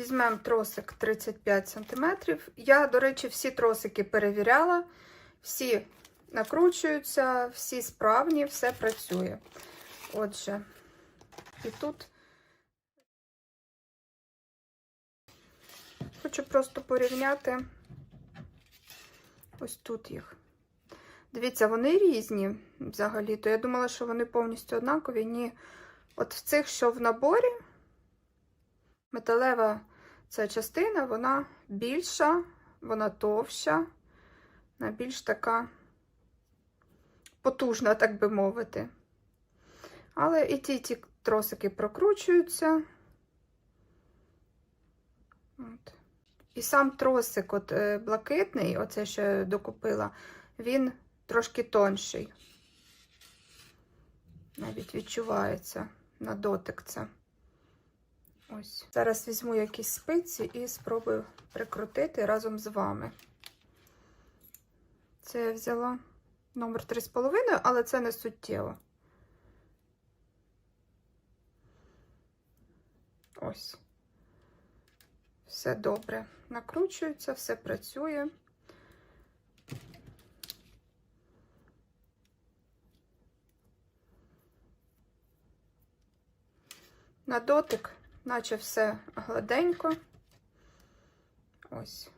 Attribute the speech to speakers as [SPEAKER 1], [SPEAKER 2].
[SPEAKER 1] Візьмемо тросик 35 см. Я, до речі, всі тросики перевіряла, всі накручуються, всі справні, все працює. Отже, і тут хочу просто порівняти ось тут їх. Дивіться, вони різні взагалі-то. Я думала, що вони повністю однакові. Ні. От в цих, що в наборі, металева ця частина, вона більша, вона товща, вона більш така потужна, так би мовити. Але і ті, ті тросики прокручуються. От. І сам тросик, от е, блакитний, оце що я докупила, він трошки тонший. Навіть відчувається на дотик це. Ось. Зараз візьму якісь спиці і спробую прикрутити разом з вами. Це я взяла номер 3,5, але це не суттєво. Ось. Все добре. Накручується, все працює. На дотик, наче все гладенько. Ось.